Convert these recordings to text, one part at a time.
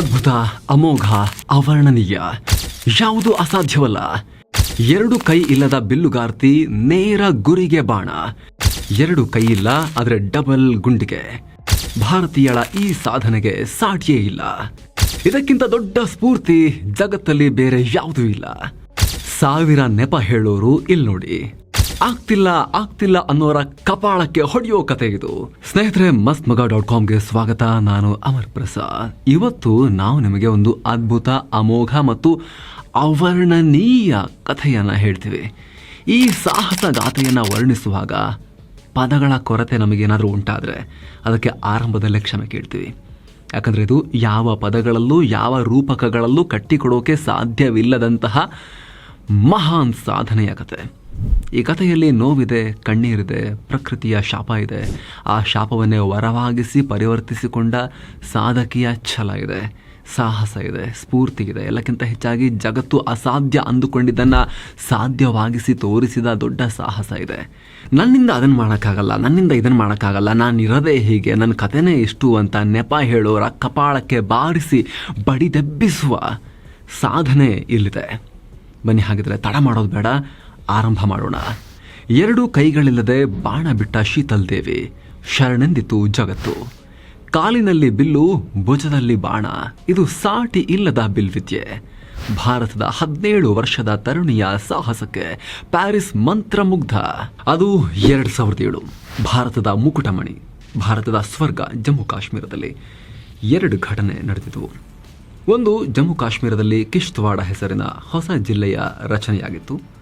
ಅದ್ಭುತ, ಅಮೋಘ ಅವರ್ಣನೀಯ ಯಾವುದು ಅಸಾಧ್ಯವಲ್ಲ. ಎರಡು ಕೈ ಇಲ್ಲದ ಬಿಲ್ಲುಗಾರ್ತಿ ನೇರ ಗುರಿಗೆ ಬಾಣ. ಎರಡು ಕೈ ಇಲ್ಲ ಆದರೆ ಡಬಲ್ ಗುಂಡಿಗೆ. ಭಾರತೀಯಳ ಈ ಸಾಧನೆಗೆ ಸಾಟಿಯೇ ಇಲ್ಲ. ಇದಕ್ಕಿಂತ ದೊಡ್ಡ ಸ್ಫೂರ್ತಿ ಜಗತ್ತಲ್ಲಿ ಬೇರೆ ಯಾವುದೂ ಇಲ್ಲ. ಸಾವಿರ ನೆಪ ಹೇಳೋರು ಇಲ್ಲಿ ನೋಡಿ ಆಗ್ತಿಲ್ಲ ಆಗ್ತಿಲ್ಲ ಅನ್ನೋರ ಕಪಾಳಕ್ಕೆ ಹೊಡೆಯೋ ಕತೆ ಇದು. ಸ್ನೇಹಿತರೆ ಮಸ್ತ್ ಮಗ ಡಾಟ್ ಕಾಮ್ಗೆ ಸ್ವಾಗತ. ನಾನು ಅಮರ್ ಪ್ರಸಾದ್. ಇವತ್ತು ನಾವು ನಿಮಗೆ ಒಂದು ಅದ್ಭುತ, ಅಮೋಘ ಮತ್ತು ಅವರ್ಣನೀಯ ಕಥೆಯನ್ನು ಹೇಳ್ತೀವಿ. ಈ ಸಾಹಸ ಗಾಥೆಯನ್ನ ವರ್ಣಿಸುವಾಗ ಪದಗಳ ಕೊರತೆ ನಮಗೇನಾದರೂ ಉಂಟಾದರೆ ಅದಕ್ಕೆ ಆರಂಭದಲ್ಲೇ ಕ್ಷಮೆ ಕೇಳ್ತೀವಿ. ಯಾಕಂದರೆ ಇದು ಯಾವ ಪದಗಳಲ್ಲೂ, ಯಾವ ರೂಪಕಗಳಲ್ಲೂ ಕಟ್ಟಿಕೊಡೋಕೆ ಸಾಧ್ಯವಿಲ್ಲದಂತಹ ಮಹಾನ್ ಸಾಧನೆಯ ಕತೆ ಈ ಕಥೆಯಲ್ಲಿ ನೋವಿದೆ, ಕಣ್ಣೀರಿದೆ, ಪ್ರಕೃತಿಯ ಶಾಪ ಇದೆ. ಆ ಶಾಪವನ್ನೇ ವರವಾಗಿಸಿ ಪರಿವರ್ತಿಸಿಕೊಂಡ ಸಾಧಕಿಯ ಛಲ ಇದೆ. ಸಾಹಸ ಇದೆ, ಸ್ಫೂರ್ತಿ ಇದೆ. ಎಲ್ಲಕ್ಕಿಂತ ಹೆಚ್ಚಾಗಿ ಜಗತ್ತು ಅಸಾಧ್ಯ ಅಂದುಕೊಂಡಿದ್ದನ್ನು ಸಾಧ್ಯವಾಗಿಸಿ ತೋರಿಸಿದ ದೊಡ್ಡ ಸಾಹಸ ಇದೆ. ನನ್ನಿಂದ ಅದನ್ನು ಮಾಡೋಕ್ಕಾಗಲ್ಲ, ನನ್ನಿಂದ ಇದನ್ನು ಮಾಡೋಕ್ಕಾಗಲ್ಲ, ನಾನಿರೋದೇ ಹೀಗೆ ನನ್ನ ಕಥೆನೇ ಇಷ್ಟು ಅಂತ ನೆಪ ಹೇಳೋರ ಕಪಾಳಕ್ಕೆ ಬಾರಿಸಿ ಬಡಿದೆಬ್ಬಿಸುವ ಸಾಧನೆ ಇಲ್ಲಿದೆ. ಬನ್ನಿ ಹಾಗಿದ್ರೆ ತಡ ಮಾಡೋದು ಬೇಡ. ಆರಂಭ ಮಾಡೋಣ. ಎರಡು ಕೈಗಳಿಲ್ಲದೆ ಬಾಣ ಬಿಟ್ಟ ಶೀತಲ್ ದೇವಿ ಶರಣೆಂದಿತು ಜಗತ್ತು. ಕಾಲಿನಲ್ಲಿ ಬಿಲ್ಲು, ಭುಜದಲ್ಲಿ ಬಾಣ, ಇದು ಸಾಟಿ ಇಲ್ಲದ ಬಿಲ್ವಿದ್ಯೆ. ಭಾರತದ ಹದಿನೇಳು ವರ್ಷದ ತರುಣಿಯ ಸಾಹಸಕ್ಕೆ ಪ್ಯಾರಿಸ್ ಮಂತ್ರಮುಗ್ಧ. ಅದು ಎರಡು ಸಾವಿರದ ಏಳು. ಭಾರತದ ಮುಕುಟಮಣಿ, ಭಾರತದ ಸ್ವರ್ಗ ಜಮ್ಮು ಕಾಶ್ಮೀರದಲ್ಲಿ ಎರಡು ಘಟನೆ ನಡೆದಿದ್ದವು ಒಂದು ಜಮ್ಮು ಕಾಶ್ಮೀರದಲ್ಲಿ ಕಿಶ್ತ್ವಾಡ ಹೆಸರಿನ ಹೊಸ ಜಿಲ್ಲೆಯ ರಚನೆಯಾಗಿತ್ತು.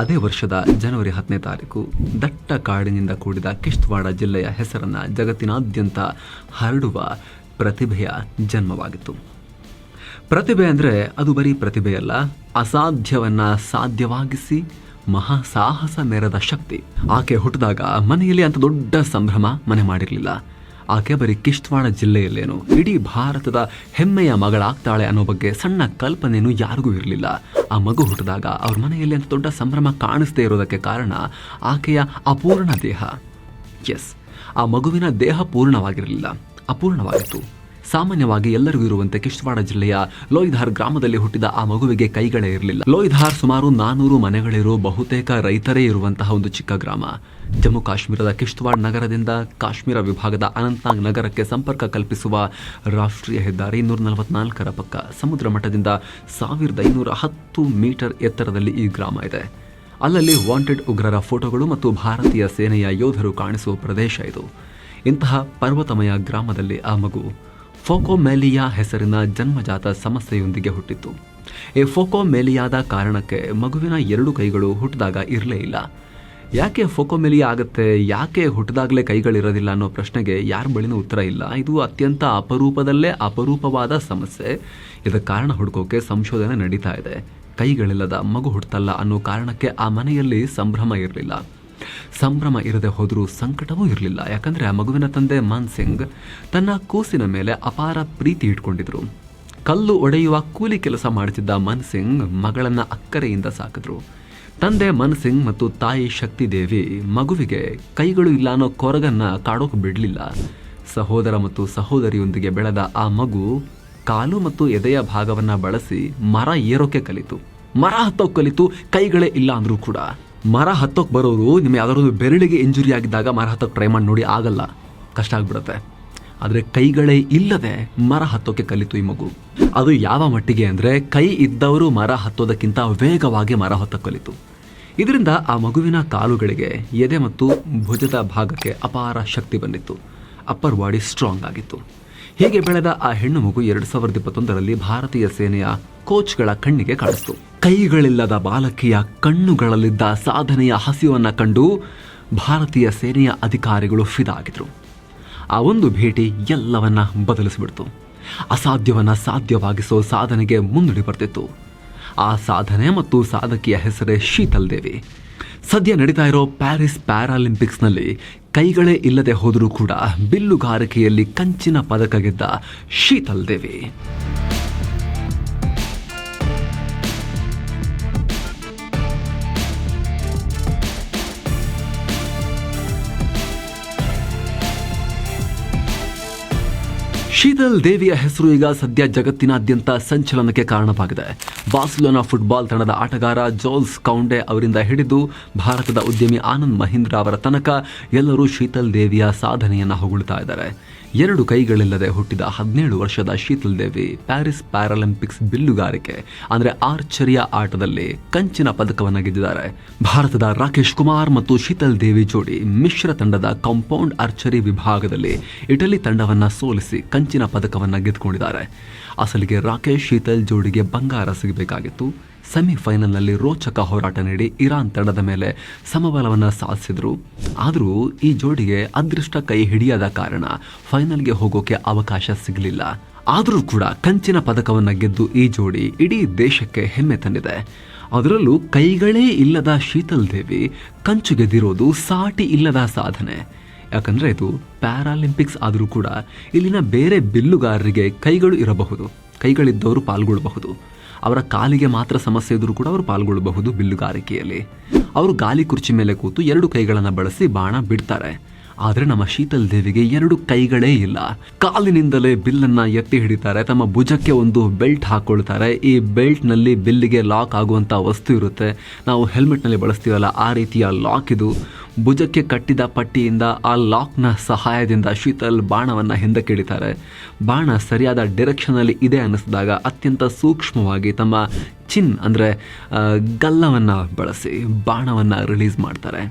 ಅದೇ ವರ್ಷದ ಜನವರಿ ಹತ್ತನೇ ತಾರೀಕು ದಟ್ಟ ಕಾಡಿನಿಂದ ಕೂಡಿದ ಕಿಶ್ತ್ವಾಡ ಜಿಲ್ಲೆಯ ಹೆಸರನ್ನು ಜಗತ್ತಿನಾದ್ಯಂತ ಹರಡುವ ಪ್ರತಿಭೆಯ ಜನ್ಮವಾಗಿತ್ತು. ಪ್ರತಿಭೆ ಅಂದರೆ ಅದು ಬರೀ ಪ್ರತಿಭೆಯಲ್ಲ, ಅಸಾಧ್ಯವನ್ನು ಸಾಧ್ಯವಾಗಿಸಿ ಮಹಾ ಸಾಹಸ ಮೆರೆದ ಶಕ್ತಿ. ಆಕೆ ಹುಟ್ಟಿದಾಗ ಮನೆಯಲ್ಲಿ ಅಂತ ದೊಡ್ಡ ಸಂಭ್ರಮ ಮನೆ ಮಾಡಿರಲಿಲ್ಲ. ಆಕೆ ಬರೀ ಕಿಶ್ತ್ವಾಡ ಜಿಲ್ಲೆಯಲ್ಲೇನು? ಇಡೀ ಭಾರತದ ಹೆಮ್ಮೆಯ ಮಗಳಾಗ್ತಾಳೆ ಅನ್ನೋ ಬಗ್ಗೆ ಸಣ್ಣ ಕಲ್ಪನೆಯೂ ಯಾರಿಗೂ ಇರಲಿಲ್ಲ. ಆ ಮಗು ಹುಟ್ಟಿದಾಗ ಅವ್ರ ಮನೆಯಲ್ಲಿ ಅಂತ ದೊಡ್ಡ ಸಂಭ್ರಮ ಕಾಣಿಸದೇ ಇರೋದಕ್ಕೆ ಕಾರಣ ಆಕೆಯ ಅಪೂರ್ಣ ದೇಹ. ಎಸ್ ಆ ಮಗುವಿನ ದೇಹ ಪೂರ್ಣವಾಗಿರಲಿಲ್ಲ. ಅಪೂರ್ಣವಾಗಿತ್ತು. ಸಾಮಾನ್ಯವಾಗಿ ಎಲ್ಲರಿಗೂ ಇರುವಂತೆ ಕಿಶ್ವಾಡ ಜಿಲ್ಲೆಯ ಲೋಯಿಧಾರ್ ಗ್ರಾಮದಲ್ಲಿ ಹುಟ್ಟಿದ ಆ ಮಗುವಿಗೆ ಕೈಗಳೇ ಇರಲಿಲ್ಲ. ಲೋಯಿಧಾರ್ ಸುಮಾರು ನಾನೂರು ಮನೆಗಳಿರೋ ಬಹುತೇಕ ರೈತರೇ ಇರುವಂತಹ ಒಂದು ಚಿಕ್ಕ ಗ್ರಾಮ. ಜಮ್ಮು ಕಾಶ್ಮೀರದ ಕಿಶ್ವಾಡ್ ನಗರದಿಂದ ಕಾಶ್ಮೀರ ವಿಭಾಗದ ಅನಂತನಾಗ್ ನಗರಕ್ಕೆ ಸಂಪರ್ಕ ಕಲ್ಪಿಸುವ ರಾಷ್ಟ್ರೀಯ ಹೆದ್ದಾರಿ ಇನ್ನೂರ ನಲವತ್ನಾಲ್ಕರ ಪಕ್ಕ. ಸಮುದ್ರ ಮಟ್ಟದಿಂದ ಸಾವಿರದ ಐನೂರ ಹತ್ತು ಮೀಟರ್ ಎತ್ತರದಲ್ಲಿ ಈ ಗ್ರಾಮ ಇದೆ. ಅಲ್ಲಲ್ಲಿ ವಾಂಟೆಡ್ ಉಗ್ರರ ಫೋಟೋಗಳು ಮತ್ತು ಭಾರತೀಯ ಸೇನೆಯ ಯೋಧರು ಕಾಣಿಸುವ ಪ್ರದೇಶ ಇದು. ಇಂತಹ ಪರ್ವತಮಯ ಗ್ರಾಮದಲ್ಲಿ ಆ ಮಗು ಫೋಕೋಮೆಲಿಯಾ ಹೆಸರಿನ ಜನ್ಮಜಾತ ಸಮಸ್ಯೆಯೊಂದಿಗೆ ಹುಟ್ಟಿತು. ಈ ಫೋಕೋಮೆಲಿಯಾದ ಕಾರಣಕ್ಕೆ ಮಗುವಿನ ಎರಡು ಕೈಗಳು ಹುಟ್ಟಿದಾಗ ಇರಲೇ ಇಲ್ಲ. ಯಾಕೆ ಫೋಕೋಮೆಲಿಯಾ ಆಗುತ್ತೆ, ಯಾಕೆ ಹುಟ್ಟಿದಾಗಲೇ ಕೈಗಳಿರೋದಿಲ್ಲ ಅನ್ನೋ ಪ್ರಶ್ನೆಗೆ ಯಾರ ಬಳಿನೂ ಉತ್ತರ ಇಲ್ಲ. ಇದು ಅತ್ಯಂತ ಅಪರೂಪದಲ್ಲೇ ಅಪರೂಪವಾದ ಸಮಸ್ಯೆ. ಇದಕ್ಕೆ ಕಾರಣ ಹುಡುಕೋಕೆ ಸಂಶೋಧನೆ ನಡೀತಾ ಇದೆ. ಕೈಗಳಿಲ್ಲದ ಮಗು ಹುಟ್ಟಲ್ಲ ಅನ್ನೋ ಕಾರಣಕ್ಕೆ ಆ ಮನೆಯಲ್ಲಿ ಸಂಭ್ರಮ ಇರಲಿಲ್ಲ. ಸಂಭ್ರಮ ಇರದೆ ಹೋದರೂ ಸಂಕಟವೂ ಇರಲಿಲ್ಲ. ಯಾಕಂದ್ರೆ ಆ ಮಗುವಿನ ತಂದೆ ಮಾನ್ ಸಿಂಗ್ ತನ್ನ ಕೂಸಿನ ಮೇಲೆ ಅಪಾರ ಪ್ರೀತಿ ಇಟ್ಕೊಂಡಿದ್ರು. ಕಲ್ಲು ಒಡೆಯುವ ಕೂಲಿ ಕೆಲಸ ಮಾಡುತ್ತಿದ್ದ ಮನ್ ಸಿಂಗ್ ಮಗಳನ್ನ ಅಕ್ಕರೆಯಿಂದ ಸಾಕಿದ್ರು. ತಂದೆ ಮನ್ ಸಿಂಗ್ ಮತ್ತು ತಾಯಿ ಶಕ್ತಿ ದೇವಿ ಮಗುವಿಗೆ ಕೈಗಳು ಇಲ್ಲ ಅನ್ನೋ ಕೊರಗನ್ನ ಕಾಡೋಕೆ ಬಿಡಲಿಲ್ಲ. ಸಹೋದರ ಮತ್ತು ಸಹೋದರಿಯೊಂದಿಗೆ ಬೆಳೆದ ಆ ಮಗು ಕಾಲು ಮತ್ತು ಎದೆಯ ಭಾಗವನ್ನ ಬಳಸಿ ಮರ ಏರೋಕೆ ಕಲಿತು. ಮರ ಹತ್ತೋ ಕಲಿತು ಕೈಗಳೇ ಇಲ್ಲ ಅಂದರೂ ಕೂಡ. ಮರ ಹತ್ತೋಕ್ ಬರೋರು ನಿಮ್ಮ ಯಾವ್ದಾದ್ರು ಬೆರಳಿಗೆ ಇಂಜುರಿ ಆಗಿದ್ದಾಗ ಮರ ಹತ್ತೋಕ್ ಟ್ರೈ ಮಾಡಿ ನೋಡಿ ಆಗಲ್ಲ. ಕಷ್ಟ ಆಗ್ಬಿಡುತ್ತೆ. ಆದರೆ ಕೈಗಳೇ ಇಲ್ಲದೆ ಮರ ಹತ್ತೋಕೆ ಕಲಿತು ಈ ಮಗು. ಅದು ಯಾವ ಮಟ್ಟಿಗೆ ಅಂದರೆ ಕೈ ಇದ್ದವರು ಮರ ಹತ್ತೋದಕ್ಕಿಂತ ವೇಗವಾಗಿ ಮರ ಹತ್ತೋಕೆ ಕಲಿತು. ಇದರಿಂದ ಆ ಮಗುವಿನ ಕಾಲುಗಳಿಗೆ ಎದೆ ಮತ್ತು ಭುಜದ ಭಾಗಕ್ಕೆ ಅಪಾರ ಶಕ್ತಿ ಬಂದಿತ್ತು. ಅಪ್ಪರ್ ಬಾಡಿ ಸ್ಟ್ರಾಂಗ್ ಆಗಿತ್ತು. ಹೀಗೆ ಬೆಳೆದ ಆ ಹೆಣ್ಣು ಮಗು ಎರಡು ಸಾವಿರದ ಇಪ್ಪತ್ತೊಂದರಲ್ಲಿ ಭಾರತೀಯ ಸೇನೆಯ ಕೋಚ್ಗಳ ಕಣ್ಣಿಗೆ ಕಾಣಿಸ್ತು. ಕೈಗಳಿಲ್ಲದ ಬಾಲಕಿಯ ಕಣ್ಣುಗಳಲ್ಲಿದ್ದ ಸಾಧನೆಯ ಹಸಿವನ್ನು ಕಂಡು ಭಾರತೀಯ ಸೇನೆಯ ಅಧಿಕಾರಿಗಳು ಫಿದಾಗಿದ್ರು. ಆ ಒಂದು ಭೇಟಿ ಎಲ್ಲವನ್ನ ಬದಲಿಸಿಬಿಡ್ತು. ಅಸಾಧ್ಯವನ್ನ ಸಾಧ್ಯವಾಗಿಸೋ ಸಾಧನೆಗೆ ಮುನ್ನುಡಿ ಬರ್ತಿತ್ತು. ಆ ಸಾಧನೆ ಮತ್ತು ಸಾಧಕಿಯ ಹೆಸರೇ ಶೀತಲ್ ದೇವಿ. ಸದ್ಯ ನಡೀತಾ ಇರೋ ಪ್ಯಾರಿಸ್ ಪ್ಯಾರಾಲಿಂಪಿಕ್ಸ್ನಲ್ಲಿ ಕೈಗಳೇ ಇಲ್ಲದೆ ಹೋದರೂ ಕೂಡ ಬಿಲ್ಲುಗಾರಿಕೆಯಲ್ಲಿ ಕಂಚಿನ ಪದಕ ಗೆದ್ದ ಶೀತಲ್ ದೇವಿ. ಶೀತಲ್ ದೇವಿಯ ಹೆಸರು ಈಗ ಸದ್ಯ ಜಗತ್ತಿನಾದ್ಯಂತ ಸಂಚಲನಕ್ಕೆ ಕಾರಣವಾಗಿದೆ. ಬಾರ್ಸಿಲೋನಾ ಫುಟ್ಬಾಲ್ ತಂಡದ ಆಟಗಾರ ಜೋಲ್ಸ್ ಕೌಂಡೆ ಅವರಿಂದ ಹಿಡಿದು ಭಾರತದ ಉದ್ಯಮಿ ಆನಂದ್ ಮಹೀಂದ್ರ ಅವರ ತನಕ ಎಲ್ಲರೂ ಶೀತಲ್ ದೇವಿಯ ಸಾಧನೆಯನ್ನು ಹೊಗಳ್ತಾ ಇದ್ದಾರೆ. ಎರಡು ಕೈಗಳಿಲ್ಲದೆ ಹುಟ್ಟಿದ ಹದಿನೇಳು ವರ್ಷದ ಶೀತಲ್ ದೇವಿ ಪ್ಯಾರಿಸ್ ಪ್ಯಾರಾಲಿಂಪಿಕ್ಸ್ ಬಿಲ್ಲುಗಾರಿಕೆ, ಅಂದರೆ ಆರ್ಚರಿಯ ಆಟದಲ್ಲಿ ಕಂಚಿನ ಪದಕವನ್ನು ಗೆದ್ದಿದ್ದಾರೆ ಭಾರತದ ರಾಕೇಶ್ ಕುಮಾರ್ ಮತ್ತು ಶೀತಲ್ ದೇವಿ ಜೋಡಿ ಮಿಶ್ರ ತಂಡದ ಕಾಂಪೌಂಡ್ ಆರ್ಚರಿ ವಿಭಾಗದಲ್ಲಿ ಇಟಲಿ ತಂಡವನ್ನು ಸೋಲಿಸಿ ಕಂಚಿನ ಪದಕವನ್ನು ಗೆದ್ದುಕೊಂಡಿದ್ದಾರೆ. ಅಸಲಿಗೆ ರಾಕೇಶ್, ಶೀತಲ್ ಜೋಡಿಗೆ ಬಂಗಾರ ಸಿಗಬೇಕಾಗಿತ್ತು. ಸೆಮಿಫೈನಲ್ನಲ್ಲಿ ರೋಚಕ ಹೋರಾಟ ನೀಡಿ ಇರಾನ್ ತಂಡದ ಮೇಲೆ ಸಮಬಲವನ್ನು ಸಾಧಿಸಿದರು. ಆದರೂ ಈ ಜೋಡಿಗೆ ಅದೃಷ್ಟ ಕೈ ಹಿಡಿಯದ ಕಾರಣ ಫೈನಲ್ಗೆ ಹೋಗೋಕೆ ಅವಕಾಶ ಸಿಗಲಿಲ್ಲ. ಆದರೂ ಕೂಡ ಕಂಚಿನ ಪದಕವನ್ನು ಗೆದ್ದು ಈ ಜೋಡಿ ಇಡೀ ದೇಶಕ್ಕೆ ಹೆಮ್ಮೆ ತಂದಿದೆ. ಅದರಲ್ಲೂ ಕೈಗಳೇ ಇಲ್ಲದ ಶೀತಲ್ ದೇವಿ ಕಂಚು ಗೆದ್ದಿರೋದು ಸಾಟಿ ಇಲ್ಲದ ಸಾಧನೆ. ಯಾಕಂದ್ರೆ ಇದು ಪ್ಯಾರಾಲಿಂಪಿಕ್ಸ್ ಆದರೂ ಕೂಡ ಇಲ್ಲಿನ ಬೇರೆ ಬಿಲ್ಲುಗಾರರಿಗೆ ಕೈಗಳು ಇರಬಹುದು. ಕೈಗಳಿದ್ದವರು ಪಾಲ್ಗೊಳ್ಳಬಹುದು. ಅವರ ಕಾಲಿಗೆ ಮಾತ್ರ ಸಮಸ್ಯೆ ಇದ್ರೂ ಕೂಡ ಅವರು ಪಾಲ್ಗೊಳ್ಳಬಹುದು ಬಿಲ್ಲುಗಾರಿಕೆಯಲ್ಲಿ. ಅವರು ಗಾಲಿ ಕುರ್ಚಿ ಮೇಲೆ ಕೂತು ಎರಡು ಕೈಗಳನ್ನು ಬಳಸಿ ಬಾಣ ಬಿಡ್ತಾರೆ. ಆದರೆ ನಮ್ಮ ಶೀತಲ್ ದೇವಿಗೆ ಎರಡು ಕೈಗಳೇ ಇಲ್ಲ. ಕಾಲಿನಿಂದಲೇ ಬಿಲ್ಲನ್ನ ಎತ್ತಿ ಹಿಡಿತಾರೆ. ತಮ್ಮ ಭುಜಕ್ಕೆ ಒಂದು ಬೆಲ್ಟ್ ಹಾಕ್ಕೊಳ್ತಾರೆ ಈ ಬೆಲ್ಟ್ನಲ್ಲಿ ಬಿಲ್ಲಿಗೆ ಲಾಕ್ ಆಗುವಂಥ ವಸ್ತು ಇರುತ್ತೆ. ನಾವು ಹೆಲ್ಮೆಟ್ನಲ್ಲಿ ಬಳಸ್ತೀವಲ್ಲ, ಆ ರೀತಿಯ ಲಾಕ್ ಇದು. ಭುಜಕ್ಕೆ ಕಟ್ಟಿದ ಪಟ್ಟಿಯಿಂದ ಆ ಲಾಕ್ನ ಸಹಾಯದಿಂದ ಶೀತಲ್ ಬಾಣವನ್ನು ಹಿಂದಕ್ಕೆ ಹಿಡಿತಾರೆ ಬಾಣ ಸರಿಯಾದ ಡಿರೆಕ್ಷನಲ್ಲಿ ಇದೆ ಅನ್ನಿಸಿದಾಗ ಅತ್ಯಂತ ಸೂಕ್ಷ್ಮವಾಗಿ ತಮ್ಮ ಚಿನ್ ಅಂದರೆ ಗಲ್ಲವನ್ನು ಬಳಸಿ ಬಾಣವನ್ನು ರಿಲೀಸ್ ಮಾಡ್ತಾರೆ.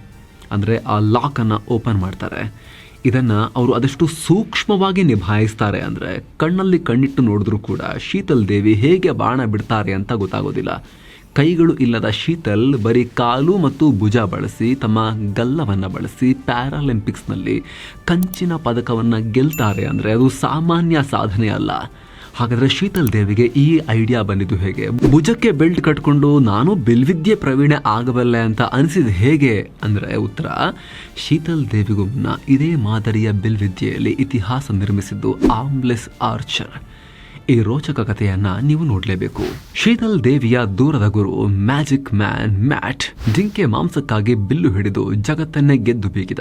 ಅಂದರೆ ಆ ಲಾಕನ್ನು ಓಪನ್ ಮಾಡ್ತಾರೆ. ಇದನ್ನು ಅವರು ಅದೆಷ್ಟು ಸೂಕ್ಷ್ಮವಾಗಿ ನಿಭಾಯಿಸ್ತಾರೆ ಅಂದರೆ, ಕಣ್ಣಲ್ಲಿ ಕಣ್ಣಿಟ್ಟು ನೋಡಿದ್ರೂ ಕೂಡ ಶೀತಲ್ ದೇವಿ ಹೇಗೆ ಬಾಣ ಬಿಡ್ತಾರೆ ಅಂತ ಗೊತ್ತಾಗೋದಿಲ್ಲ. ಕೈಗಳು ಇಲ್ಲದ ಶೀತಲ್ ಬರೀ ಕಾಲು ಮತ್ತು ಭುಜ ಬಳಸಿ ತಮ್ಮ ಗಲ್ಲವನ್ನು ಬಳಸಿ ಪ್ಯಾರಾಲಿಂಪಿಕ್ಸ್ನಲ್ಲಿ ಕಂಚಿನ ಪದಕವನ್ನು ಗೆಲ್ತಾರೆ ಅಂದರೆ ಅದು ಸಾಮಾನ್ಯ ಸಾಧನೆ ಅಲ್ಲ. ಹಾಗಾದರೆ ಶೀತಲ್ ದೇವಿಗೆ ಈ ಐಡಿಯಾ ಬಂದಿದ್ದು ಹೇಗೆ? ಭುಜಕ್ಕೆ ಬೆಲ್ಟ್ ಕಟ್ಕೊಂಡು ನಾನು ಬಿಲ್ವಿದ್ಯೆ ಪ್ರವೀಣೆ ಆಗಬಲ್ಲೆ ಅಂತ ಅನಿಸಿದ ಹೇಗೆ ಅಂದರೆ ಉತ್ತರ, ಶೀತಲ್ ದೇವಿಗೂ ಇದೇ ಮಾದರಿಯ ಬಿಲ್ವಿದ್ಯೆಯಲ್ಲಿ ಇತಿಹಾಸ ನಿರ್ಮಿಸಿದ್ದು ಆಂಬ್ಲೆಸ್ ಆರ್ಚರ್. ಈ ರೋಚಕ ಕಥೆಯನ್ನ ನೀವು ನೋಡಲೇಬೇಕು. ಶೀತಲ್ ದೇವಿಯ ದೂರದ ಗುರು, ಮ್ಯಾಜಿಕ್ ಮ್ಯಾನ್ ಮ್ಯಾಟ್, ಜಿಂಕೆ ಮಾಂಸಕ್ಕಾಗಿ ಬಿಲ್ಲು ಹಿಡಿದು ಜಗತ್ತನ್ನೇ ಗೆದ್ದು ಬೀಗಿದ.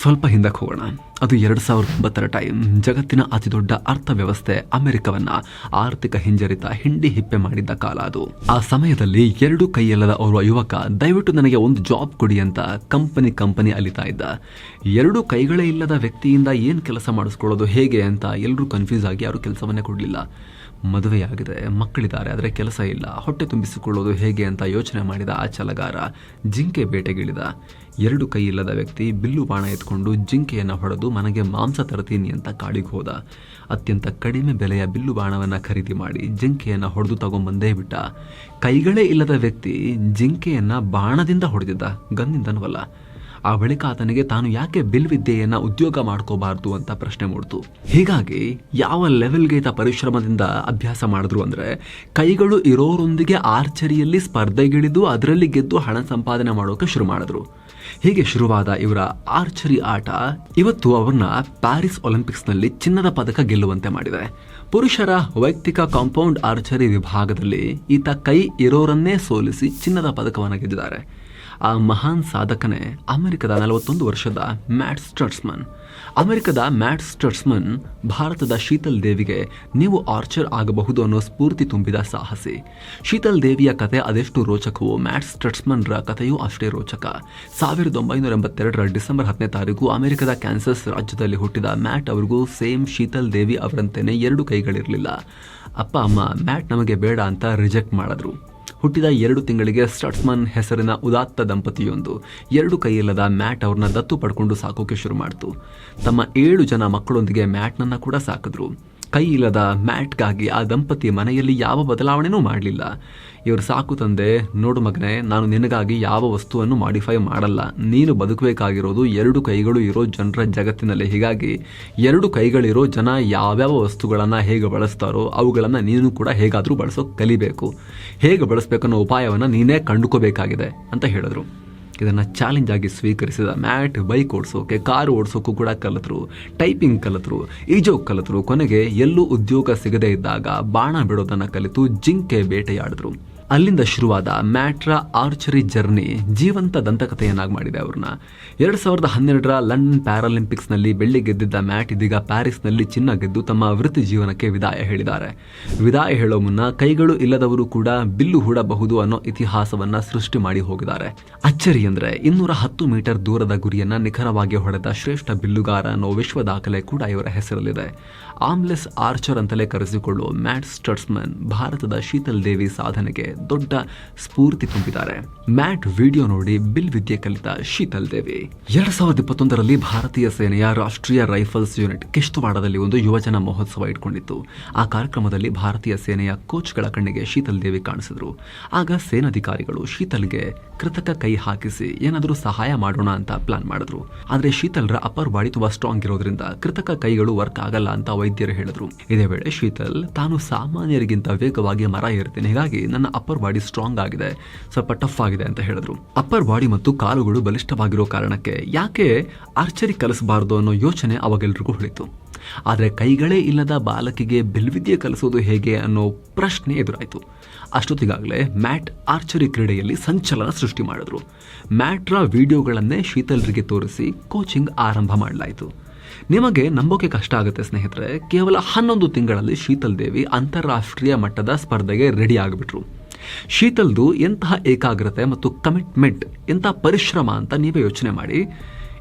ಸ್ವಲ್ಪ ಹಿಂದಕ್ಕೆ ಹೋಗೋಣ. ಅದು ಎರಡು ಸಾವಿರದ ಒಂಬತ್ತರ ಟೈಮ್. ಜಗತ್ತಿನ ಅತಿದೊಡ್ಡ ಅರ್ಥವ್ಯವಸ್ಥೆ ಅಮೆರಿಕವನ್ನ ಆರ್ಥಿಕ ಹಿಂಜರಿತ ಹಿಂಡಿ ಹಿಪ್ಪೆ ಮಾಡಿದ್ದ ಕಾಲ ಅದು. ಆ ಸಮಯದಲ್ಲಿ ಎರಡು ಕೈಯಲ್ಲದ ಓರ್ವ ಯುವಕ, ದಯವಿಟ್ಟು ನನಗೆ ಒಂದು ಜಾಬ್ ಕೊಡಿ ಅಂತ ಕಂಪನಿ ಕಂಪನಿ ಅಲಿತಾ ಇದ್ದ. ಎರಡು ಕೈಗಳೇ ಇಲ್ಲದ ವ್ಯಕ್ತಿಯಿಂದ ಏನು ಕೆಲಸ ಮಾಡಿಸ್ಕೊಳ್ಳೋದು ಹೇಗೆ ಅಂತ ಎಲ್ಲರೂ ಕನ್ಫ್ಯೂಸ್ ಆಗಿ ಯಾರು ಕೆಲಸವನ್ನೇ ಕೊಡಲಿಲ್ಲ. ಮದುವೆಯಾಗಿದೆ, ಮಕ್ಕಳಿದ್ದಾರೆ, ಆದರೆ ಕೆಲಸ ಇಲ್ಲ. ಹೊಟ್ಟೆ ತುಂಬಿಸಿಕೊಳ್ಳೋದು ಹೇಗೆ ಅಂತ ಯೋಚನೆ ಮಾಡಿದ ಆ ಚಲಗಾರ ಜಿಂಕೆ ಬೇಟೆಗಿಳಿದ. ಎರಡು ಕೈ ಇಲ್ಲದ ವ್ಯಕ್ತಿ ಬಿಲ್ಲು ಬಾಣ ಎತ್ಕೊಂಡು ಜಿಂಕೆಯನ್ನು ಹೊಡೆದು ಮನೆಗೆ ಮಾಂಸ ತರ್ತೀನಿ ಅಂತ ಕಾಡಿಗೆ ಹೋದ. ಅತ್ಯಂತ ಕಡಿಮೆ ಬೆಲೆಯ ಬಿಲ್ಲು ಬಾಣವನ್ನು ಖರೀದಿ ಮಾಡಿ ಜಿಂಕೆಯನ್ನು ಹೊಡೆದು ತಗೊಂಬಂದೇ ಬಿಟ್ಟ. ಕೈಗಳೇ ಇಲ್ಲದ ವ್ಯಕ್ತಿ ಜಿಂಕೆಯನ್ನು ಬಾಣದಿಂದ ಹೊಡೆದಿದ್ದ ಗನ್ನಿಂದನವಲ್ಲ ಆ ಬಳಿಕ ಆತನಿಗೆ ತಾನು ಯಾಕೆ ಬಿಲ್ ವಿದ್ಯೆಯನ್ನ ಉದ್ಯೋಗ ಮಾಡ್ಕೋಬಾರ್ದು ಅಂತ ಪ್ರಶ್ನೆ ಮೂಡ್ತು. ಹೀಗಾಗಿ ಯಾವ ಲೆವೆಲ್ಗೆ ಈತ ಪರಿಶ್ರಮದಿಂದ ಅಭ್ಯಾಸ ಮಾಡಿದ್ರು ಅಂದ್ರೆ ಕೈಗಳು ಇರೋರೊಂದಿಗೆ ಆರ್ಚರಿಯಲ್ಲಿ ಸ್ಪರ್ಧೆಗಿಳಿದು ಅದರಲ್ಲಿ ಗೆದ್ದು ಹಣ ಸಂಪಾದನೆ ಮಾಡೋಕೆ ಶುರು ಮಾಡಿದ್ರು. ಹೀಗೆ ಶುರುವಾದ ಇವರ ಆರ್ಚರಿ ಆಟ ಇವತ್ತು ಅವ್ರನ್ನ ಪ್ಯಾರಿಸ್ ಒಲಿಂಪಿಕ್ಸ್ನಲ್ಲಿ ಚಿನ್ನದ ಪದಕ ಗೆಲ್ಲುವಂತೆ ಮಾಡಿದೆ. ಪುರುಷರ ವೈಯಕ್ತಿಕ ಕಾಂಪೌಂಡ್ ಆರ್ಚರಿ ವಿಭಾಗದಲ್ಲಿ ಈತ ಕೈ ಇರೋರನ್ನೇ ಸೋಲಿಸಿ ಚಿನ್ನದ ಪದಕವನ್ನು ಗೆದ್ದಿದ್ದಾರೆ. ಆ ಮಹಾನ್ ಸಾಧಕನೇ ಅಮೆರಿಕದ ನಲವತ್ತೊಂದು ವರ್ಷದ ಮ್ಯಾಟ್ ಸ್ಟರ್ಸ್ಮನ್. ಅಮೆರಿಕದ ಮ್ಯಾಟ್ ಸ್ಟರ್ಸ್ಮನ್ ಭಾರತದ ಶೀತಲ್ ದೇವಿಗೆ ನೀವು ಆರ್ಚರ್ ಆಗಬಹುದು ಅನ್ನೋ ಸ್ಫೂರ್ತಿ ತುಂಬಿದ ಸಾಹಸಿ. ಶೀತಲ್ ದೇವಿಯ ಕತೆ ಅದೆಷ್ಟು ರೋಚಕವೋ ಮ್ಯಾಟ್ ಸ್ಟರ್ಸ್ಮನ್ರ ಕಥೆಯೂ ಅಷ್ಟೇ ರೋಚಕ. ಸಾವಿರದ ಒಂಬೈನೂರ ಎಂಬತ್ತೆರಡರ ಡಿಸೆಂಬರ್ ಹತ್ತನೇ ತಾರೀಕು ಅಮೆರಿಕದ ಕ್ಯಾನ್ಸಸ್ ರಾಜ್ಯದಲ್ಲಿ ಹುಟ್ಟಿದ ಮ್ಯಾಟ್ ಅವರಿಗೂ ಸೇಮ್ ಶೀತಲ್ ದೇವಿ ಅವರಂತೆಯೇ ಎರಡು ಕೈಗಳಿರಲಿಲ್ಲ. ಅಪ್ಪ, ಅಮ್ಮ, ಮ್ಯಾಟ್ ನಮಗೆ ಬೇಡ ಅಂತ ರಿಜೆಕ್ಟ್ ಮಾಡಿದ್ರು. ಹುಟ್ಟಿದ ಎರಡು ತಿಂಗಳಿಗೆ ಸ್ಟಟ್ಸ್ಮನ್ ಹೆಸರಿನ ಉದಾತ್ತ ದಂಪತಿಯೊಂದು, ಎರಡು ಕೈಯಿಲ್ಲದ ಮ್ಯಾಟ್ ಅವ್ರನ್ನ ದತ್ತು ಪಡ್ಕೊಂಡು ಸಾಕೋಕೆ ಶುರು ಮಾಡ್ತು. ತಮ್ಮ ಏಳು ಜನ ಮಕ್ಕಳೊಂದಿಗೆ ಮ್ಯಾಟ್ನನ್ನು ಕೂಡ ಸಾಕಿದ್ರು. ಕೈ ಇಲ್ಲದ ಮ್ಯಾಟ್ಗಾಗಿ ಆ ದಂಪತಿ ಮನೆಯಲ್ಲಿ ಯಾವ ಬದಲಾವಣೆನೂ ಮಾಡಲಿಲ್ಲ. ಇವರು ಸಾಕು ತಂದೆ, ನೋಡು ಮಗನೇ, ನಾನು ನಿನಗಾಗಿ ಯಾವ ವಸ್ತುವನ್ನು ಮಾಡಿಫೈ ಮಾಡಲ್ಲ. ನೀನು ಬದುಕಬೇಕಾಗಿರೋದು ಎರಡು ಕೈಗಳು ಇರೋ ಜನರ ಜಗತ್ತಿನಲ್ಲಿ. ಹೀಗಾಗಿ ಎರಡು ಕೈಗಳಿರೋ ಜನ ಯಾವ್ಯಾವ ವಸ್ತುಗಳನ್ನು ಹೇಗೆ ಬಳಸ್ತಾರೋ ಅವುಗಳನ್ನು ನೀನು ಕೂಡ ಹೇಗಾದರೂ ಬಳಸೋ ಕಲಿಬೇಕು. ಹೇಗೆ ಬಳಸಬೇಕನ್ನೋ ಉಪಾಯವನ್ನು ನೀನೇ ಕಂಡುಕೋಬೇಕಾಗಿದೆ ಅಂತ ಹೇಳಿದ್ರು. ಇದನ್ನು ಚಾಲೆಂಜ್ ಆಗಿ ಸ್ವೀಕರಿಸಿದ ಮ್ಯಾಟ್ ಬೈಕ್ ಓಡಿಸೋಕೆ, ಕಾರು ಓಡಿಸೋಕ್ಕೂ ಕೂಡ ಕಲಿತರು ಟೈಪಿಂಗ್ ಕಲಿತರು ಈಜೋ ಕಲಿತರು ಕೊನೆಗೆ ಎಲ್ಲೂ ಉದ್ಯೋಗ ಸಿಗದೇ ಇದ್ದಾಗ ಬಾಣ ಬಿಡೋದನ್ನು ಕಲಿತು ಜಿಂಕೆ ಬೇಟೆಯಾಡಿದ್ರು. ಅಲ್ಲಿಂದ ಶುರುವಾದ ಮ್ಯಾಟ್ರಾ ಆರ್ಚರಿ ಜರ್ನಿ ಜೀವಂತ ದಂತಕಥೆಯನ್ನಾಗಿ ಮಾಡಿದೆ ಅವ್ರನ್ನ. ಎರಡು ಸಾವಿರದ ಹನ್ನೆರಡರ ಲಂಡನ್ ಪ್ಯಾರಾಲಿಂಪಿಕ್ಸ್ನಲ್ಲಿ ಬೆಳ್ಳಿ ಗೆದ್ದಿದ್ದ ಮ್ಯಾಟ್ ಇದೀಗ ಪ್ಯಾರಿಸ್ನಲ್ಲಿ ಚಿನ್ನ ಗೆದ್ದು ತಮ್ಮ ವೃತ್ತಿ ಜೀವನಕ್ಕೆ ವಿದಾಯ ಹೇಳಿದ್ದಾರೆ. ವಿದಾಯ ಹೇಳೋ ಮುನ್ನ ಕೈಗಳು ಇಲ್ಲದವರು ಕೂಡ ಬಿಲ್ಲು ಹೂಡಬಹುದು ಅನ್ನೋ ಇತಿಹಾಸವನ್ನ ಸೃಷ್ಟಿ ಮಾಡಿ ಹೋಗಿದ್ದಾರೆ. ಅಚ್ಚರಿ ಅಂದರೆ ಇನ್ನೂರ ಹತ್ತು ಮೀಟರ್ ದೂರದ ಗುರಿಯನ್ನ ನಿಖರವಾಗಿ ಹೊಡೆದ ಶ್ರೇಷ್ಠ ಬಿಲ್ಲುಗಾರ ಅನ್ನೋ ವಿಶ್ವ ದಾಖಲೆ ಕೂಡ ಇವರ ಹೆಸರಲ್ಲಿದೆ. ಆಮ್ಲೆಸ್ ಆರ್ಚರ್ ಅಂತಲೇ ಕರೆಸಿಕೊಳ್ಳುವ ಮ್ಯಾಟ್ ಸ್ಟರ್ಟ್ಸ್ಮನ್ ಭಾರತದ ಶೀತಲ್ ದೇವಿ ಸಾಧನೆಗೆ ದೊಡ್ಡ ಸ್ಫೂರ್ತಿ ತುಂಬಿದ್ದಾರೆ. ಮ್ಯಾಟ್ ವಿಡಿಯೋ ನೋಡಿ ಬಿಲ್ ವಿದ್ಯೆ ಕಲಿತ ಶೀತಲ್ ದೇವಿ. ಎರಡ್ ಸಾವಿರದ ಇಪ್ಪತ್ತೊಂದರಲ್ಲಿ ಭಾರತೀಯ ಸೇನೆಯ ರಾಷ್ಟ್ರೀಯ ರೈಫಲ್ಸ್ ಯೂನಿಟ್ ಕಿಶ್ತವಾಡದಲ್ಲಿ ಒಂದು ಯುವಜನ ಮಹೋತ್ಸವ ಇಟ್ಕೊಂಡಿತ್ತು. ಆ ಕಾರ್ಯಕ್ರಮದಲ್ಲಿ ಭಾರತೀಯ ಸೇನೆಯ ಕೋಚ್ಗಳ ಕಣ್ಣಿಗೆ ಶೀತಲ್ ದೇವಿ ಕಾಣಿಸಿದ್ರು. ಆಗ ಸೇನಾಧಿಕಾರಿಗಳು ಶೀತಲ್ಗೆ ಕೃತಕ ಕೈ ಹಾಕಿಸಿ ಏನಾದರೂ ಸಹಾಯ ಮಾಡೋಣ ಅಂತ ಪ್ಲಾನ್ ಮಾಡಿದ್ರು. ಆದ್ರೆ ಶೀತಲ್ರ ಅಪ್ಪರ್ ಬಾಡಿ ತುಂಬಾ ಸ್ಟ್ರಾಂಗ್ ಇರೋದ್ರಿಂದ ಕೃತಕ ಕೈಗಳು ವರ್ಕ್ ಆಗಲ್ಲ ಅಂತ ವೈದ್ಯರು ಹೇಳಿದ್ರು. ಇದೇ ವೇಳೆ ಶೀತಲ್, ತಾನು ಸಾಮಾನ್ಯರಿಗಿಂತ ವೇಗವಾಗಿ ಮರ ಏರುತ್ತೇನೆ, ಹೀಗಾಗಿ ನನ್ನ ಅಪ್ಪರ್ ಬಾಡಿ ಸ್ಟ್ರಾಂಗ್ ಆಗಿದೆ. ಸ್ವಲ್ಪ ಟಫ್ ಆಗಿದೆ ಅಂತ ಹೇಳಿದ್ರು. ಅಪ್ಪರ್ ಬಾಡಿ ಮತ್ತು ಕಾಲುಗಳು ಬಲಿಷ್ಠವಾಗಿರೋ ಕಾರಣಕ್ಕೆ ಯಾಕೆ ಆರ್ಚರಿ ಕಲಿಸಬಾರದು ಅನ್ನೋ ಯೋಚನೆ ಅವಾಗೆಲ್ರಿಗೂ ಹೊಳಿತು. ಆದರೆ ಕೈಗಳೇ ಇಲ್ಲದ ಬಾಲಕಿಗೆ ಬೆಲ್ವಿದ್ಯೆ ಕಲಿಸೋದು ಹೇಗೆ ಅನ್ನೋ ಪ್ರಶ್ನೆ ಎದುರಾಯಿತು. ಅಷ್ಟೊತ್ತಿಗಾಗಲೇ ಮ್ಯಾಟ್ ಆರ್ಚರಿ ಕ್ರೀಡೆಯಲ್ಲಿ ಸಂಚಲನ ಸೃಷ್ಟಿ ಮಾಡಿದ್ರು. ಮ್ಯಾಟ್ರ ವಿಡಿಯೋಗಳನ್ನೇ ಶೀತಲ್ರಿಗೆ ತೋರಿಸಿ ಕೋಚಿಂಗ್ ಆರಂಭ ಮಾಡಲಾಯಿತು. ನಿಮಗೆ ನಂಬೋಕೆ ಕಷ್ಟ ಆಗುತ್ತೆ ಸ್ನೇಹಿತರೆ, ಕೇವಲ ಹನ್ನೊಂದು ತಿಂಗಳಲ್ಲಿ ಶೀತಲ್ ದೇವಿ ಅಂತಾರಾಷ್ಟ್ರೀಯ ಮಟ್ಟದ ಸ್ಪರ್ಧೆಗೆ ರೆಡಿ ಆಗಿಬಿಟ್ರು. ಶೀತಲ್ದು ಎಂತಹ ಏಕಾಗ್ರತೆ ಮತ್ತು ಕಮಿಟ್ಮೆಂಟ್ ಎಂತಹ ಪರಿಶ್ರಮ ಅಂತ ನೀವೇ ಯೋಚನೆ ಮಾಡಿ.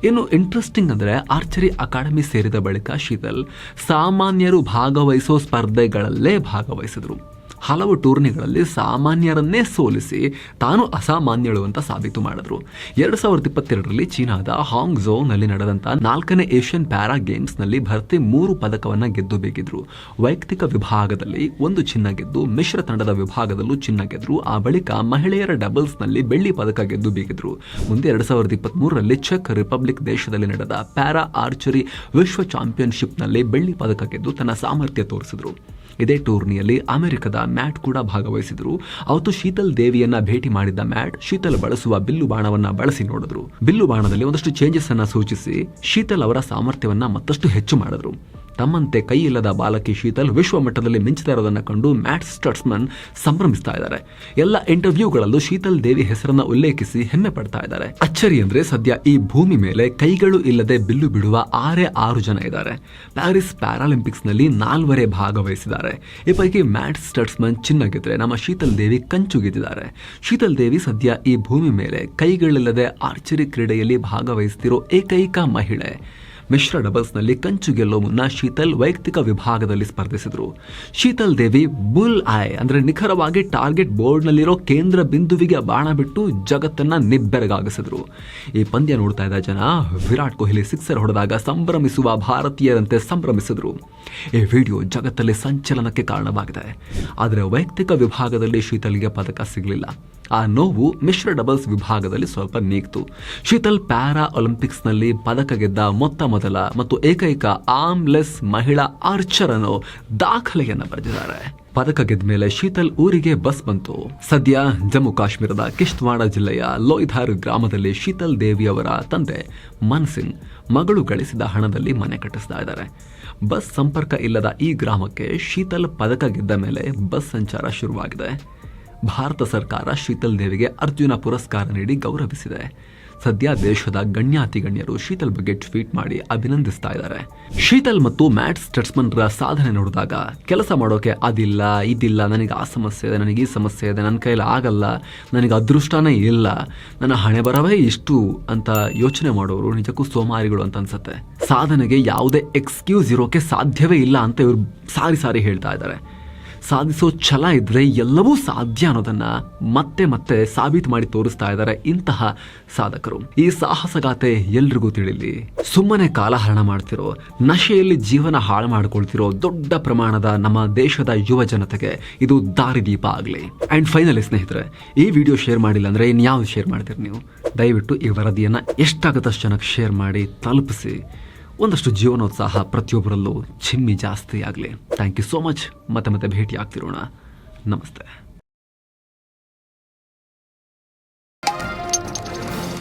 ಇನ್ನು ಇಂಟ್ರೆಸ್ಟಿಂಗ್ ಅಂದರೆ ಆರ್ಚರಿ ಅಕಾಡೆಮಿ ಸೇರಿದ ಬಳಿಕ ಶೀತಲ್ ಸಾಮಾನ್ಯರು ಭಾಗವಹಿಸೋ ಸ್ಪರ್ಧೆಗಳಲ್ಲೇ ಭಾಗವಹಿಸಿದ್ರು. ಹಲವು ಟೂರ್ನಿಗಳಲ್ಲಿ ಸಾಮಾನ್ಯರನ್ನೇ ಸೋಲಿಸಿ ತಾನು ಅಸಾಮಾನ್ಯಳು ಅಂತ ಸಾಬೀತು ಮಾಡಿದ್ರು. ಎರಡು ಸಾವಿರದ ಇಪ್ಪತ್ತೆರಡರಲ್ಲಿ ಚೀನಾದ ಹಾಂಗ್ ಝೋನಲ್ಲಿ ನಡೆದಂತ ನಾಲ್ಕನೇ ಏಷ್ಯನ್ ಪ್ಯಾರಾ ಗೇಮ್ಸ್ನಲ್ಲಿ ಭರ್ತಿ ಮೂರು ಪದಕವನ್ನು ಗೆದ್ದು ಬೇಕಿದ್ರು. ವೈಯಕ್ತಿಕ ವಿಭಾಗದಲ್ಲಿ ಒಂದು ಚಿನ್ನ ಗೆದ್ದು, ಮಿಶ್ರ ತಂಡದ ವಿಭಾಗದಲ್ಲೂ ಚಿನ್ನ ಗೆದ್ರು. ಆ ಬಳಿಕ ಮಹಿಳೆಯರ ಡಬಲ್ಸ್ನಲ್ಲಿ ಬೆಳ್ಳಿ ಪದಕ ಗೆದ್ದು ಬೇಕಿದ್ರು. ಮುಂದೆ ಎರಡು ಸಾವಿರದ ಇಪ್ಪತ್ಮೂರರಲ್ಲಿ ಚೆಕ್ ರಿಪಬ್ಲಿಕ್ ದೇಶದಲ್ಲಿ ನಡೆದ ಪ್ಯಾರಾ ಆರ್ಚರಿ ವಿಶ್ವ ಚಾಂಪಿಯನ್ಶಿಪ್ನಲ್ಲಿ ಬೆಳ್ಳಿ ಪದಕ ಗೆದ್ದು ತನ್ನ ಸಾಮರ್ಥ್ಯ ತೋರಿಸಿದ್ರು. ಇದೇ ಟೂರ್ನಿಯಲ್ಲಿ ಅಮೆರಿಕದ ಮ್ಯಾಟ್ ಕೂಡ ಭಾಗವಹಿಸಿದರು. ಅವತ್ತು ಶೀತಲ್ ದೇವಿಯನ್ನ ಭೇಟಿ ಮಾಡಿದ್ದ ಮ್ಯಾಟ್ ಶೀತಲ್ ಬಳಸುವ ಬಿಲ್ಲು ಬಾಣವನ್ನ ಬಳಸಿ ನೋಡಿದ್ರು. ಬಿಲ್ಲು ಬಾಣದಲ್ಲಿ ಒಂದಷ್ಟು ಚೇಂಜಸ್ ಅನ್ನ ಸೂಚಿಸಿ ಶೀತಲ್ ಅವರ ಸಾಮರ್ಥ್ಯವನ್ನ ಮತ್ತಷ್ಟು ಹೆಚ್ಚು ಮಾಡಿದ್ರು. ತಮ್ಮಂತೆ ಕೈ ಇಲ್ಲದ ಬಾಲಕಿ ಶೀತಲ್ ವಿಶ್ವ ಮಟ್ಟದಲ್ಲಿ ಮಿಂಚ್ತಾ ಇರೋದನ್ನು ಕಂಡು ಮ್ಯಾಟ್ ಸ್ಟಟ್ಸ್ಮನ್ ಸಂಭ್ರಮಿಸ್ತಾ ಇದ್ದಾರೆ. ಎಲ್ಲ ಇಂಟರ್ವ್ಯೂಗಳಲ್ಲೂ ಶೀತಲ್ ದೇವಿ ಹೆಸರನ್ನ ಉಲ್ಲೇಖಿಸಿ ಹೆಮ್ಮೆ ಪಡ್ತಾ ಇದ್ದಾರೆ. ಅಚ್ಚರಿ ಅಂದ್ರೆ ಸದ್ಯ ಈ ಭೂಮಿ ಮೇಲೆ ಕೈಗಳು ಇಲ್ಲದೆ ಬಿಲ್ಲು ಬಿಡುವ ಆರೇ ಆರು ಜನ ಇದ್ದಾರೆ. ಪ್ಯಾರಿಸ್ ಪ್ಯಾರಾಲಿಂಪಿಕ್ಸ್ನಲ್ಲಿ ನಾಲ್ವರೇ ಭಾಗವಹಿಸಿದ್ದಾರೆ. ಈ ಪೈಕಿ ಮ್ಯಾಟ್ ಸ್ಟಟ್ಸ್ಮನ್ ಚಿನ್ನ ಗೆದ್ರೆ ನಮ್ಮ ಶೀತಲ್ ದೇವಿ ಕಂಚು ಗೆದ್ದಿದ್ದಾರೆ. ಶೀತಲ್ ದೇವಿ ಸದ್ಯ ಈ ಭೂಮಿ ಮೇಲೆ ಕೈಗಳಿಲ್ಲದೆ ಆರ್ಚರಿ ಕ್ರೀಡೆಯಲ್ಲಿ ಭಾಗವಹಿಸುತ್ತಿರೋ ಏಕೈಕ ಮಹಿಳೆ. ಮಿಶ್ರ ಡಬಲ್ಸ್ನಲ್ಲಿ ಕಂಚು ಗೆಲ್ಲೋ ಮುನ್ನ ಶೀತಲ್ ವೈಯಕ್ತಿಕ ವಿಭಾಗದಲ್ಲಿ ಸ್ಪರ್ಧಿಸಿದರು. ಶೀತಲ್ ದೇವಿ ಬುಲ್ ಐ ಅಂದರೆ ನಿಖರವಾಗಿ ಟಾರ್ಗೆಟ್ ಬೋರ್ಡ್ನಲ್ಲಿರೋ ಕೇಂದ್ರ ಬಿಂದುವಿಗೆ ಬಾಣ ಬಿಟ್ಟು ಜಗತ್ತನ್ನು ನಿಬ್ಬೆರಗಾಗಿಸಿದರು. ಈ ಪಂದ್ಯ ನೋಡ್ತಾ ಇದ್ದ ಜನ ವಿರಾಟ್ ಕೊಹ್ಲಿ ಸಿಕ್ಸರ್ ಹೊಡೆದಾಗ ಸಂಭ್ರಮಿಸುವ ಭಾರತೀಯರಂತೆ ಸಂಭ್ರಮಿಸಿದರು. ಈ ವಿಡಿಯೋ ಜಗತ್ತಲ್ಲಿ ಸಂಚಲನಕ್ಕೆ ಕಾರಣವಾಗಿದೆ. ಆದರೆ ವೈಯಕ್ತಿಕ ವಿಭಾಗದಲ್ಲಿ ಶೀತಲ್ಗೆ ಪದಕ ಸಿಗಲಿಲ್ಲ. ಆ ನೋವು ಮಿಶ್ರ ಡಬಲ್ಸ್ ವಿಭಾಗದಲ್ಲಿ ಸ್ವಲ್ಪ ನೀಗ್ತು. ಶೀತಲ್ ಪ್ಯಾರಾ ಒಲಿಂಪಿಕ್ಸ್ನಲ್ಲಿ ಪದಕ ಗೆದ್ದ ಮೊತ್ತ ಮೊದಲ ಮತ್ತು ಏಕೈಕ ಆಮ್ಲೆಸ್ ಮಹಿಳಾ ಆರ್ಚರ್ ಅನ್ನೋ ದಾಖಲೆಯನ್ನು ಬರೆದಿದ್ದಾರೆ. ಪದಕ ಗೆದ್ದ ಮೇಲೆ ಶೀತಲ್ ಊರಿಗೆ ಬಸ್ ಬಂತು. ಸದ್ಯ ಜಮ್ಮು ಕಾಶ್ಮೀರದ ಕಿಶ್ತ್ವಾಡ ಜಿಲ್ಲೆಯ ಲೋಯ್ಧಾರ್ ಗ್ರಾಮದಲ್ಲಿ ಶೀತಲ್ ದೇವಿ ಅವರ ತಂದೆ ಮನ್ಸಿಂಗ್ ಮಗಳು ಗಳಿಸಿದ ಹಣದಲ್ಲಿ ಮನೆ ಕಟ್ಟಿಸ್ತಾ ಇದ್ದಾರೆ. ಬಸ್ ಸಂಪರ್ಕ ಇಲ್ಲದ ಈ ಗ್ರಾಮಕ್ಕೆ ಶೀತಲ್ ಪದಕ ಗೆದ್ದ ಮೇಲೆ ಬಸ್ ಸಂಚಾರ ಶುರುವಾಗಿದೆ. ಭಾರತ ಸರ್ಕಾರ ಶೀತಲ್ ದೇವಿಗೆ ಅರ್ಜುನ ಪುರಸ್ಕಾರ ನೀಡಿ ಗೌರವಿಸಿದೆ. ಸದ್ಯ ದೇಶದ ಗಣ್ಯಾತಿ ಗಣ್ಯರು ಶೀತಲ್ ಬಗ್ಗೆ ಟ್ವೀಟ್ ಮಾಡಿ ಅಭಿನಂದಿಸ್ತಾ ಇದ್ದಾರೆ. ಶೀತಲ್ ಮತ್ತು ಮ್ಯಾಟ್ ಸ್ಟಟ್ಸ್ಮನ್ರ ಸಾಧನೆ ನೋಡಿದಾಗ, ಕೆಲಸ ಮಾಡೋಕೆ ಅದಿಲ್ಲ, ಇದಿಲ್ಲ, ನನಗೆ ಆ ಸಮಸ್ಯೆ ಇದೆ, ನನಗೆ ಈ ಸಮಸ್ಯೆ ಇದೆ, ನನ್ನ ಕೈಲಿ ಆಗಲ್ಲ, ನನಗೆ ಅದೃಷ್ಟನೇ ಇಲ್ಲ, ನನ್ನ ಹಣೆ ಬರವೇ ಇಷ್ಟು ಅಂತ ಯೋಚನೆ ಮಾಡೋರು ನಿಜಕ್ಕೂ ಸೋಮಾರಿಗಳು ಅಂತ ಅನ್ಸುತ್ತೆ. ಸಾಧನೆಗೆ ಯಾವುದೇ ಎಕ್ಸ್ಕ್ಯೂಸ್ ಇರೋಕೆ ಸಾಧ್ಯವೇ ಇಲ್ಲ ಅಂತ ಇವರು ಸಾರಿ ಸಾರಿ ಹೇಳ್ತಾ ಇದ್ದಾರೆ. ಸಾಧಿಸೋ ಛಲ ಇದ್ರೆ ಎಲ್ಲವೂ ಸಾಧ್ಯ ಅನ್ನೋದನ್ನ ಮತ್ತೆ ಮತ್ತೆ ಸಾಬೀತು ಮಾಡಿ ತೋರಿಸ್ತಾ ಇದ್ದಾರೆ ಇಂತಹ ಸಾಧಕರು. ಈ ಸಾಹಸಗಾತೆ ಎಲ್ರಿಗೂ ತಿಳಿಲಿ. ಸುಮ್ಮನೆ ಕಾಲಹರಣ ಮಾಡ್ತಿರೋ, ನಶೆಯಲ್ಲಿ ಜೀವನ ಹಾಳು ಮಾಡ್ಕೊಳ್ತಿರೋ ದೊಡ್ಡ ಪ್ರಮಾಣದ ನಮ್ಮ ದೇಶದ ಯುವ ಜನತೆಗೆ ಇದು ದಾರಿದೀಪ ಆಗಲಿ. ಅಂಡ್ ಫೈನಲಿ ಸ್ನೇಹಿತರೆ, ಈ ವಿಡಿಯೋ ಶೇರ್ ಮಾಡಿಲ್ಲ ಅಂದ್ರೆ ಇನ್ಯಾವ್ದು ಶೇರ್ ಮಾಡ್ತೀರಿ ನೀವು? ದಯವಿಟ್ಟು ಈ ವರದಿಯನ್ನ ಎಷ್ಟಾಗತ್ತಷ್ಟು ಜನಕ್ಕೆ ಶೇರ್ ಮಾಡಿ ತಲುಪಿಸಿ. ಒಂದಷ್ಟು ಜೀವನೋತ್ಸಾಹ ಪ್ರತಿಯೊಬ್ಬರಲ್ಲೂ ಚಿಮ್ಮಿ ಜಾಸ್ತಿ ಆಗಲಿ ಥ್ಯಾಂಕ್ ಯು ಸೋ ಮಚ್ ಮತ್ತೆ ಮತ್ತೆ ಭೇಟಿ ಆಗ್ತಿರೋಣ ನಮಸ್ತೆ.